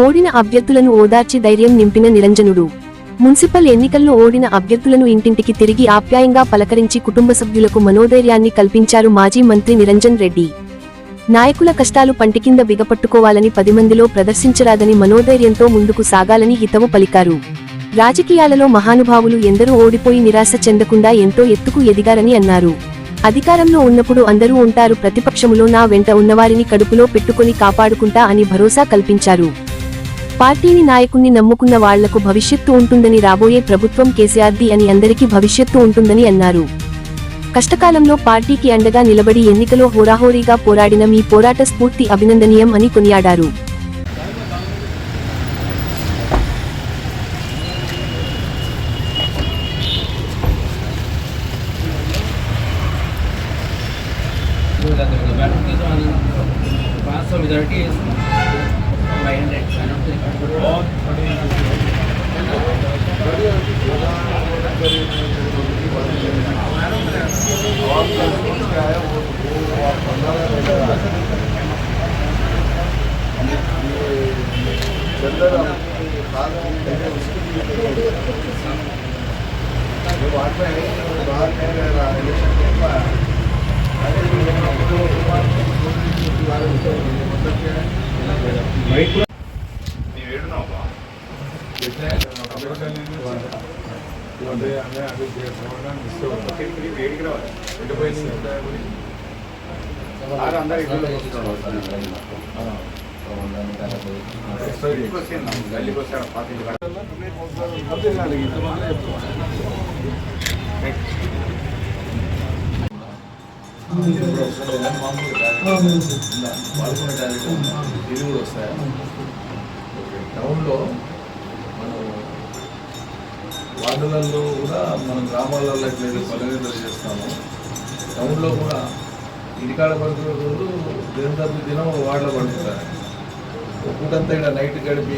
ఓడిన అభ్యర్థులను ఓదార్చి ధైర్యం నింపిన నిరంజనుడు. మున్సిపల్ ఎన్నికల్లో ఓడిన అభ్యర్థులను ఇంటింటికి తిరిగి ఆప్యాయంగా పలకరించి కుటుంబ సభ్యులకు మనోధైర్యాన్ని కల్పించారు మాజీ మంత్రి నిరంజన్ రెడ్డి. నాయకుల కష్టాలు పంటికింద బిగపట్టుకోవాలని పది మందిలో ప్రదర్శించరాదని మనోధైర్యంతో ముందుకు సాగాలని హితవు పలికారు. రాజకీయాలలో మహానుభావులు ఎందరూ ఓడిపోయి నిరాశ చెందకుండా ఎంతో ఎత్తుకు ఎదిగారని అన్నారు. అధికారంలో ఉన్నప్పుడు అందరూ ఉంటారు ప్రతిపక్షములో నా వెంట ఉన్నవారిని కడుపులో పెట్టుకుని కాపాడుకుంటా అని భరోసా కల్పించారు. పార్టీని నాయకుణ్ణి నమ్ముకున్న వాళ్లకు భవిష్యత్తు ఉంటుందని రాబోయే ప్రభుత్వం కేసీఆర్ది అని అందరికీ భవిష్యత్తు ఉంటుందని అన్నారు కష్టకాలంలో పార్టీకి అండగా నిలబడి ఎన్నికలో హోరాహోరీగా పోరాడిన మీ పోరాట స్ఫూర్తి అభినందనీయం అని కొనియాడారు पाँच सौ मेजोरिटी फाइव అదే అదే అది చేస్తామని మిస్ అవుతుంది వేడి కూడా ఎటుపోయింది అందరూ ఇక్కడ ఇది కూడా వస్తాయా టౌన్లో మనం వార్డులలో కూడా మన గ్రామాలలో ఎట్లయితే పల్లెలు చేస్తాము టౌన్లో కూడా ఇంటికాడ పడుతున్న రోజు దినం తప్పి దినం వార్డులో పడుకుంటారు ఒక ఇక్కడ నైట్ గడిపి